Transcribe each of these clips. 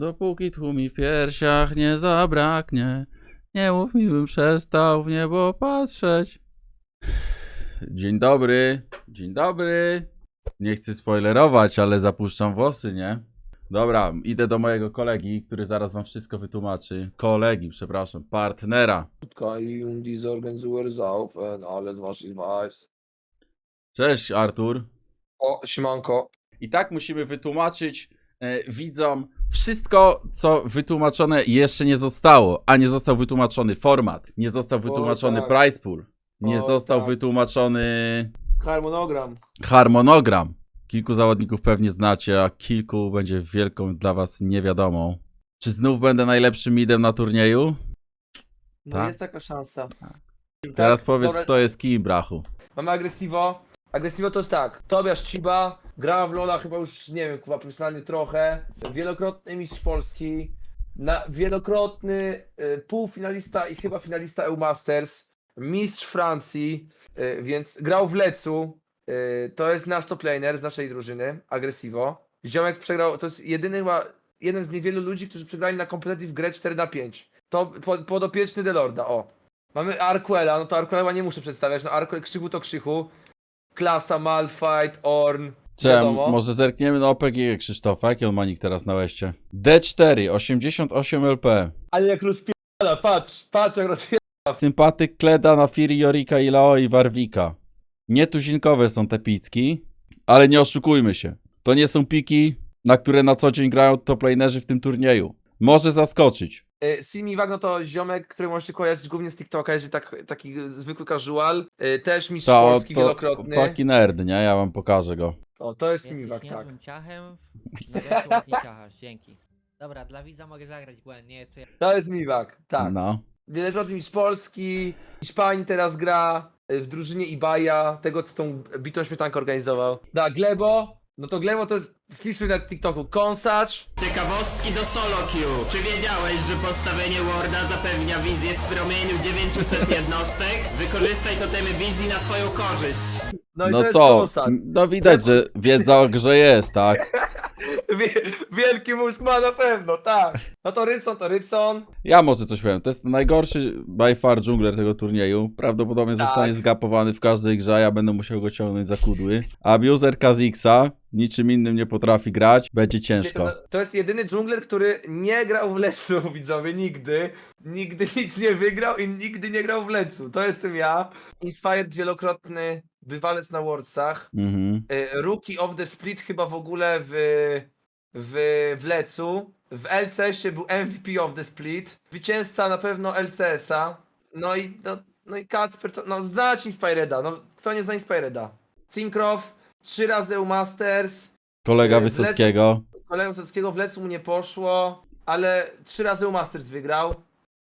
Dopóki tłum mi w piersiach nie zabraknie, nie mów mi, bym przestał w niebo patrzeć. Dzień dobry, dzień dobry. Nie chcę spoilerować, ale zapuszczam włosy, nie? Dobra, idę do mojego kolegi, który zaraz wam wszystko wytłumaczy. Kolegi, przepraszam, partnera. Kaj die Sorgen zu ersaufen, alles was ich weiß. Cześć, Artur. O, siemanko. I tak musimy wytłumaczyć e, widzom wszystko, co wytłumaczone jeszcze nie zostało, a nie został wytłumaczony format, nie został wytłumaczony tak. price pool, nie O, został tak. wytłumaczony Harmonogram. harmonogram. Kilku zawodników pewnie znacie, a kilku będzie wielką dla was niewiadomą. Czy znów będę najlepszym midem na turnieju? No Tak. jest taka szansa. Teraz Tak? powiedz, Dobra, kto jest kim, brachu. Mamy Agresivo. Agresivo to jest tak. Tobiasz Chiba, gra w Lola chyba już, nie wiem, chyba profesjonalnie trochę. Wielokrotny mistrz Polski. Na, wielokrotny y, półfinalista i chyba finalista EU Masters. Mistrz Francji, y, więc grał w Lecu. Y, to jest nasz top laner z naszej drużyny, Agresivo. Ziomek przegrał, to jest jedyny chyba, jeden z niewielu ludzi, którzy przegrali na competitive grę 4 na 5 To po, podopieczny Delorda, o. Mamy Arquela, no to Arquela nie muszę przedstawiać, no Arquel Krzychu to Krzychu. Klasa, Malfight, Orn. Wiadomo. Może zerkniemy na OPG Krzysztofa, jaki on ma nick teraz na łeście? D4, 88 LP. Ale jak rozpierdala, patrz, patrz jak rozpierdala. Sympatyk Kleda na Firi, Jorika, Ilao i Warwika. Nietuzinkowe są te picki, ale nie oszukujmy się. To nie są piki, na które na co dzień grają toplanerzy w tym turnieju. Może zaskoczyć. Y, Simi Wagno to ziomek, który możecie kojarzyć głównie z TikToka, jeżeli tak, taki zwykły casual. Y, Też mistrz To, Polski to wielokrotny. taki nerd, nie? Ja wam pokażę go. O, to jest Simi Wag, tak. ciachem, na ładnie ciachasz, dzięki. Dobra, dla widza mogę zagrać błęd, nie jest to. To jest Miwak, tak. No. Wielokrotny mistrz Polski. Hiszpanii teraz gra y, w drużynie Ibaja, tego co tą bitą śmietankę organizował. Da, Glebo. No to Glebo to jest wpisuj na TikToku. Konsacz. Ciekawostki do solo queue. Czy wiedziałeś, że postawienie Worda zapewnia wizję w promieniu 900 jednostek? Wykorzystaj totemy wizji na swoją korzyść. No i to No jest co? Konsacz. No widać, że wiedza o grze jest, tak? Wie- Wielki mózg ma na pewno, tak. No to Rybson to Rybson. Ja może coś powiem. To jest najgorszy by far dżungler tego turnieju. Prawdopodobnie Tak. zostanie zgapowany w każdej grze, a ja będę musiał go ciągnąć za kudły. Abuser Kazixa niczym innym nie potrafi grać. Będzie ciężko. To, jest jedyny dżungler, który nie grał w Lecu, widzowie, nigdy. Nigdy nic nie wygrał i nigdy nie grał w Lecu. To jestem ja. Inspired wielokrotny bywalec na Worldsach. Mhm. Y, Rookie of the Split chyba w ogóle w, w, w Lecu. W LCS-ie był MVP of the Split. Zwycięzca na pewno LCS-a. No i, no, no i Kacper, to, no znać Inspireda. No, kto nie zna Inspireda? Cinkrow, trzy razy EU Masters. Kolega Wysockiego. Kolegą Sockiego w Lecu mu nie poszło, ale trzy razy EU Masters wygrał.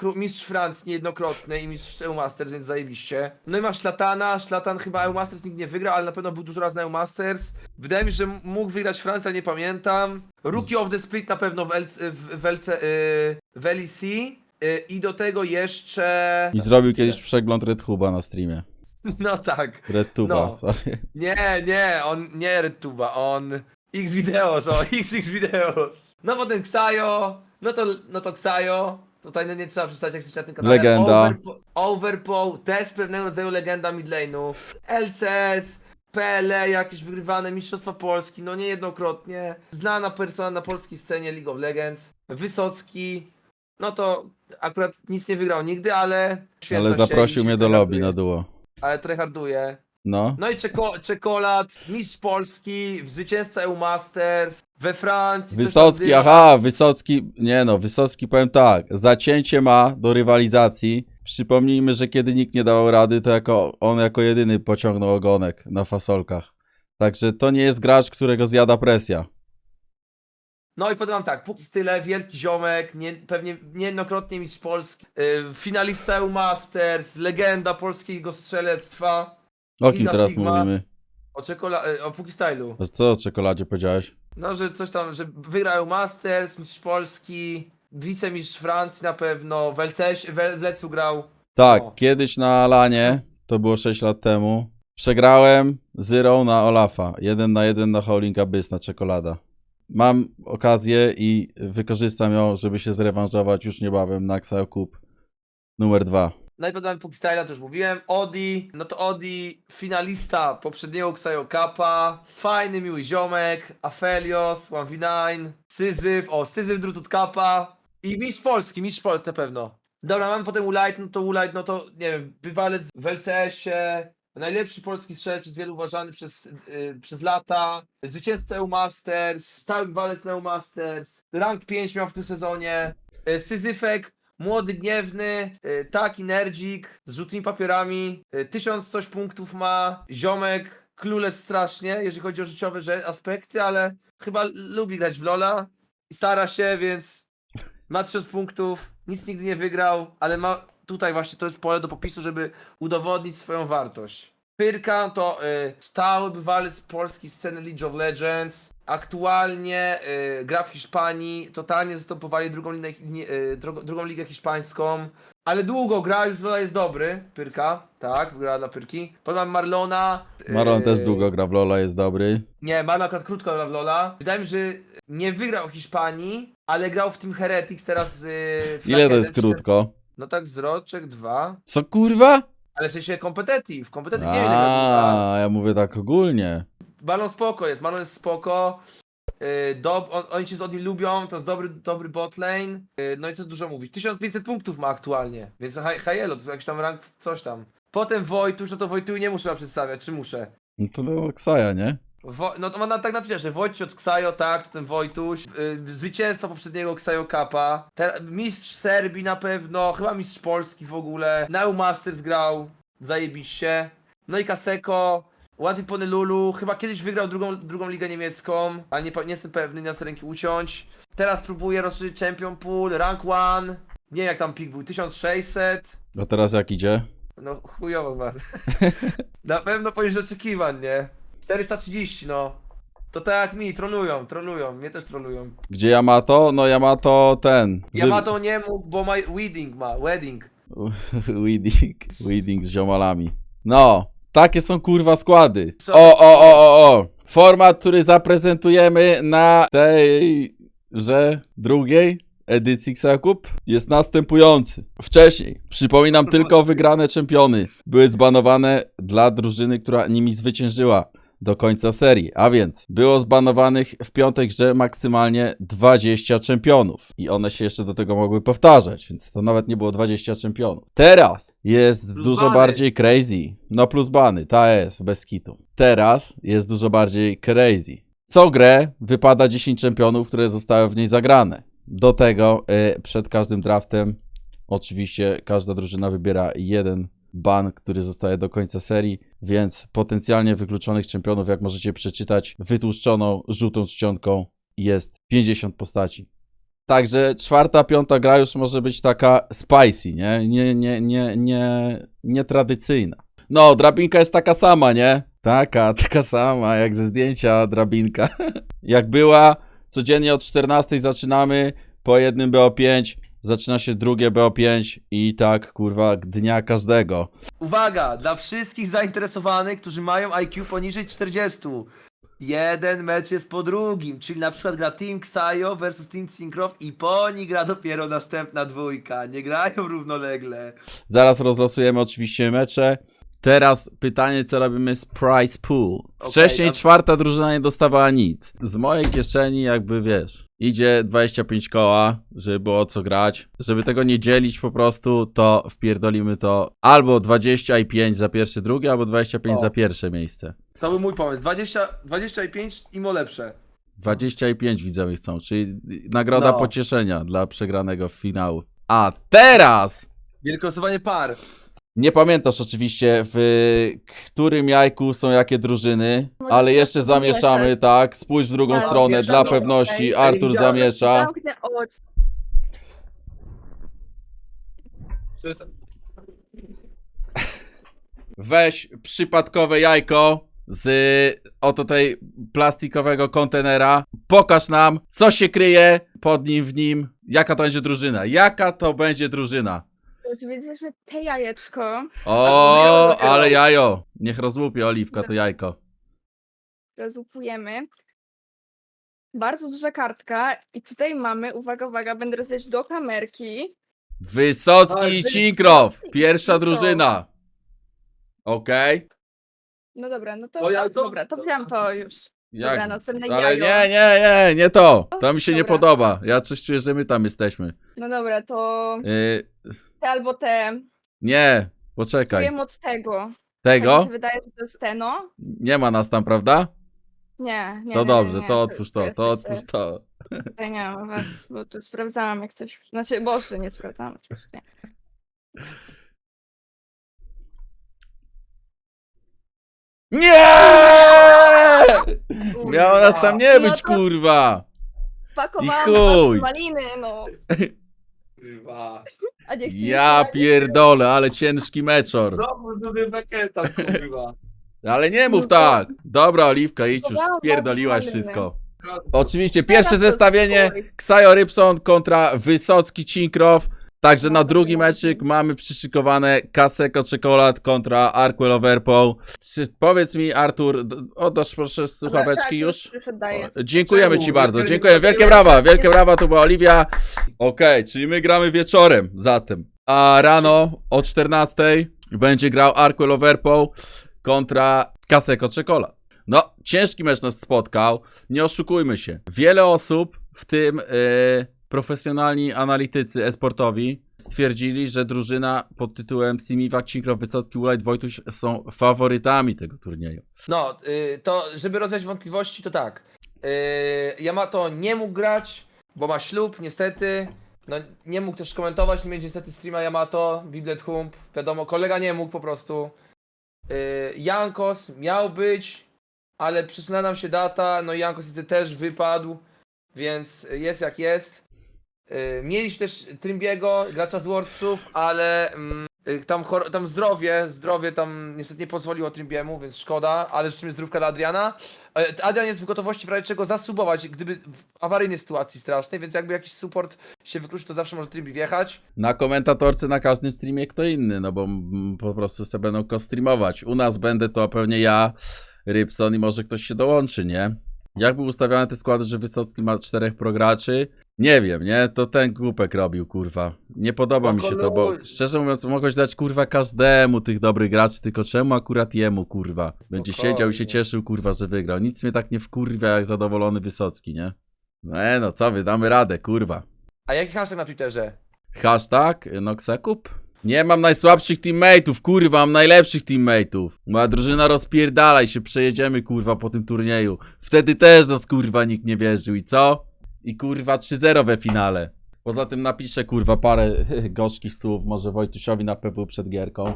Kró- Mistrz Francji niejednokrotny i mistrz EU Masters, więc zajebiście. No i masz Szlatana, Szlatan chyba EU Masters nikt nie wygrał, ale na pewno był dużo razy na EU Masters. Wydaje mi się, że mógł wygrać Francja, nie pamiętam. Rookie of the Split na pewno w, LC, w, w, LC, y, w LEC. Y, I do tego jeszcze... I zrobił kiedyś przegląd Red Huba na streamie. No tak. Red Tuba, No. sorry. Nie, nie, on nie RedTube'a, on X videos, o XX videos. No potem Xayo, no to, no to Xayo. Tutaj no nie trzeba przedstawiać jak jesteś na tym kanale. Legenda. Overpo- Overpow, też pewnego rodzaju legenda midlane'u. LCS, PLE, jakieś wygrywane Mistrzostwa Polski, no niejednokrotnie. Znana persona na polskiej scenie League of Legends. Wysocki, no to akurat nic nie wygrał nigdy, ale... święca Ale się zaprosił się mnie do lobby tryharduje. na duo. Ale tryharduje. No. No i czeko czekolad, mistrz Polski, zwycięzca EU Masters, we Francji. coś tam Wysocki, aha, Wysocki, nie no, Wysocki powiem tak, zacięcie ma do rywalizacji. Przypomnijmy, że kiedy nikt nie dawał rady, to jako on jako jedyny pociągnął ogonek na fasolkach. Także to nie jest gracz, którego zjada presja. No i potem mam tak, póki tyle, wielki ziomek, nie, pewnie niejednokrotnie mistrz Polski, yy, finalista EU Masters, legenda polskiego strzelectwa. O kim teraz Sigma. mówimy? O, czekola- yy, o Puki Stylu. A Co o czekoladzie powiedziałeś? No, że coś tam, że wygrał Masters, mistrz Polski, wicemistrz Francji na pewno, w LCS, w, w Lecu grał. Tak, O. kiedyś na Alanie, to było 6 lat temu, przegrałem Zero na Olafa. Jeden na jeden na Howling Abyss na czekolada. mam okazję i wykorzystam ją, żeby się zrewanżować już niebawem na Xayo Cup numer dwa. Najpierw Pukistyla, to już mówiłem. Odi, no to Odi, finalista poprzedniego Xayo Kappa. Fajny, miły ziomek. Afelios, 1v9. Syzyf, o, Syzyf Drutut Kappa. I mistrz Polski, mistrz Polski na pewno. Dobra, mamy potem Ulight, no to Ulight, no to nie wiem, bywalec w LCS-ie. Najlepszy polski strzelec przez wielu uważany przez, yy, przez lata. Zwycięzca EU Masters, stały bywalec na EU Masters. Rank 5 miał w tym sezonie. Yy, Syzyfek, Młody, gniewny, y, tak, energik, z żółtymi papierami, y, tysiąc coś punktów ma, ziomek, clueless strasznie, jeżeli chodzi o życiowe że- aspekty, ale chyba lubi grać w Lola i stara się, więc ma tysiąc punktów, nic nigdy nie wygrał, ale ma tutaj właśnie, to jest pole do popisu, żeby udowodnić swoją wartość. Pyrka to y, stały bywalec polskiej sceny League of Legends. Aktualnie y, gra w Hiszpanii. Totalnie zastępowali drugą, ligę, nie, y, drugą, drugą ligę hiszpańską. Ale długo gra, już Lola jest dobry. Pyrka, tak, gra dla Pyrki. Potem mam Marlona. y, Maron też długo gra w Lola, jest dobry. Nie, mamy akurat krótko gra w Lola. Wydaje mi się, że nie wygrał w Hiszpanii, ale grał w tym Heretics teraz. Y, Ile to jest 1 czy krótko? No tak, z roczek, dwa. Co kurwa? Ale w sensie competitive. Competitive nie wiem. A, ja mówię tak ogólnie. Balon spoko jest, Balon jest spoko. Yy, dob, on, oni cię z nim lubią, to jest dobry, dobry botlane. Yy, no i co dużo mówić. 1500 punktów ma aktualnie, więc hi- high elo, to jest jakiś tam rank coś tam. Potem Wojtuś, no to Wojtuj nie muszę przedstawiać, czy muszę? No to do Ksaja, nie? Wo, no to ma na, tak napisać, że Wojtuś od Ksajo, tak, to ten Wojtuś. Yy, zwycięzca poprzedniego Ksajo Kappa. Te, mistrz Serbii na pewno, chyba mistrz Polski w ogóle. Neo Masters grał, zajebiście. No i Kaseko. Łatwy Pony Lulu, chyba kiedyś wygrał drugą, drugą ligę niemiecką, ale nie, nie jestem pewny, nie chcę ręki uciąć. Teraz próbuje rozszerzyć Champion Pool, Rank 1. Nie wiem jak tam pik był, 1600. A teraz jak idzie? No chujowo ma. Na pewno poniżej oczekiwań, nie? 430 no. To tak jak mi, trolują, trolują, mnie też trolują. Gdzie Yamato? No Yamato ten. Yamato nie mógł, bo ma wedding ma, wedding. Weeding. Weeding z ziomalami. No, takie są kurwa składy. Co? O, o, o, o, o. Format, który zaprezentujemy na tej, że drugiej edycji Xakup jest następujący. Wcześniej, przypominam tylko wygrane czempiony były zbanowane dla drużyny, która nimi zwyciężyła do końca serii. A więc było zbanowanych w piątek grze maksymalnie 20 czempionów. I one się jeszcze do tego mogły powtarzać, więc to nawet nie było 20 czempionów. Teraz jest Plus dużo bany. bardziej crazy. No plus bany, ta jest, bez kitu. Teraz jest dużo bardziej crazy. Co grę wypada 10 czempionów, które zostały w niej zagrane. Do tego y, przed każdym draftem oczywiście każda drużyna wybiera jeden ban, który zostaje do końca serii, więc potencjalnie wykluczonych czempionów, jak możecie przeczytać, wytłuszczoną żółtą czcionką jest 50 postaci. Także czwarta, piąta gra już może być taka spicy, nie? Nie, nie, nie, nie, nietradycyjna. No, drabinka jest taka sama, nie? Taka, taka sama, jak ze zdjęcia drabinka. jak była, codziennie od 14 zaczynamy, po jednym BO5, zaczyna się drugie BO5 i tak, kurwa, dnia każdego. Uwaga, dla wszystkich zainteresowanych, którzy mają IQ poniżej 40. Jeden mecz jest po drugim, czyli na przykład gra Team Xayo versus Team Syncroft i po nich gra dopiero następna dwójka. Nie grają równolegle. Zaraz rozlosujemy oczywiście mecze. Teraz pytanie, co robimy z Price Pool. Wcześniej a- czwarta drużyna nie dostawała nic. Z mojej kieszeni jakby, wiesz, idzie 25 koła, żeby było co grać. Żeby tego nie dzielić po prostu, to wpierdolimy to albo 25 za pierwsze, drugie, albo 25 O. za pierwsze miejsce. To był mój pomysł. 20, 25 i mo lepsze. 25 widzowie chcą, czyli nagroda No. pocieszenia dla przegranego finału. A teraz Wielkie losowanie par. Nie pamiętasz oczywiście, w którym jajku są jakie drużyny, ale jeszcze zamieszamy, tak? Spójrz w drugą stronę dla no, pewności. okej. Artur Widziałem. zamiesza. Zamknę oczy. Weź przypadkowe jajko z oto tej plastikowego kontenera. Pokaż nam, co się kryje pod nim, w nim. Jaka to będzie drużyna? Jaka to będzie drużyna? Więc weźmy te jajeczko, O, ale jajo. Niech rozłupie Oliwka to jajko. rozłupujemy. Bardzo duża kartka i tutaj mamy, uwaga, uwaga, będę rozejść do kamerki. Wysocki i Cinkrow. Pierwsza Cinkrow. drużyna. Okej. No dobra, no to, O, ja a, to- dobra, to wziąłem to już. Jak? Dobra, następne Ale jajo. nie, nie, nie, nie to. To mi się nie Dobra. podoba. Ja coś czuję, że my tam jesteśmy. No dobra, to Yy, te albo te. nie, poczekaj. Czuję od tego. Tak mi Tego? się wydaje, że to jest te, no. Nie ma nas tam, prawda? Nie, nie. To nie, dobrze, nie, to otwórz to, to jesteście- otwórz to. Ja nie mam was, bo tu sprawdzałam jak coś. Znaczy, boże, nie sprawdzałam. oczywiście, Nie. Nie! Miało nas tam nie No być, to- kurwa. Pakowałam chuj. dwa maliny, no. Kurwa. A nie chcieliście, Ja pierdolę, ale ciężki meczor. Znowu z rakieta, kurwa. Ale nie mów No tak. Dobra, Oliwka, idź już, spierdoliłaś wszystko. Oczywiście pierwsze Teraz to zestawienie. Ksajo Rybson kontra Wysocki Cinkrow. Także na drugi meczyk mamy przyszykowane Kaseko Czekolad kontra Arkwell Overpool. Powiedz mi Artur, oddasz proszę słuchaweczki tak, już? Dziękujemy ci bardzo, Wielkie- dziękuję. Wielkie brawa, wielkie brawa, to była Oliwia. Okej, czyli my gramy wieczorem zatem. A rano o 14 będzie grał Arkwell Overpool kontra Kaseko Czekolad. No, ciężki mecz nas spotkał, nie oszukujmy się. Wiele osób, w tym yy, profesjonalni analitycy esportowi, stwierdzili, że drużyna pod tytułem Simiwak, Cinkrow, Wysocki, Ulajt, Wojtuś są faworytami tego turnieju. No, y, to żeby rozwiać wątpliwości, to tak. Y, Yamato nie mógł grać, bo ma ślub, niestety. No, nie mógł też komentować, nie będzie niestety streama Yamato, Biblet Hump, wiadomo, kolega nie mógł po prostu. Y, Jankos miał być, ale przesunęła nam się data, no i Jankos niestety też wypadł, więc jest jak jest. Y, Mieliśmy też Trimbiego, gracza z Wordsów, ale mm, y, tam, tam zdrowie, zdrowie tam niestety nie pozwoliło Trimbiemu, więc szkoda, ale życzymy zdrówka dla Adriana. E, Adrian jest w gotowości w razie czego zasubować, gdyby w awaryjnej sytuacji strasznej, więc jakby jakiś support się wykluczy, to zawsze może Trimbi wjechać. Na komentatorce na każdym streamie kto inny, no bo mm, po prostu sobie będą ko-streamować. U nas będę to pewnie ja, Rybson i może ktoś się dołączy, nie? Jak były ustawione te składy, że Wysocki ma czterech prograczy? Nie wiem, nie? To ten głupek robił, kurwa. Nie podoba mi się to, bo szczerze mówiąc mogłeś dać, kurwa, każdemu tych dobrych graczy, tylko czemu akurat jemu, kurwa? Będzie Spokojnie. siedział i się cieszył, kurwa, że wygrał. Nic mnie tak nie wkurwia, jak zadowolony Wysocki, nie? No, e, no co wy, damy radę, kurwa. A jaki hashtag na Twitterze? Hashtag Noxekup? Nie mam najsłabszych teammateów, kurwa, mam najlepszych teammateów. Moja drużyna rozpierdala i się przejedziemy, kurwa, po tym turnieju. Wtedy też nas, kurwa, nikt nie wierzył. I co? I kurwa 3-0 we finale. Poza tym napiszę kurwa parę gorzkich słów, może Wojtusiowi na PW przed gierką.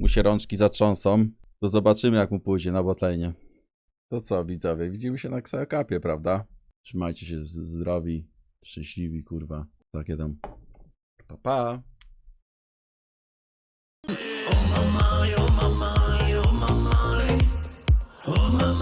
Mu się rączki zatrząsą. To zobaczymy jak mu pójdzie na botlenie. To co widzowie, widzimy się na kapie, prawda? Trzymajcie się zdrowi, szczęśliwi kurwa. Takie tam. Pa pa. Oh mama, oh mama, oh mama, oh mama.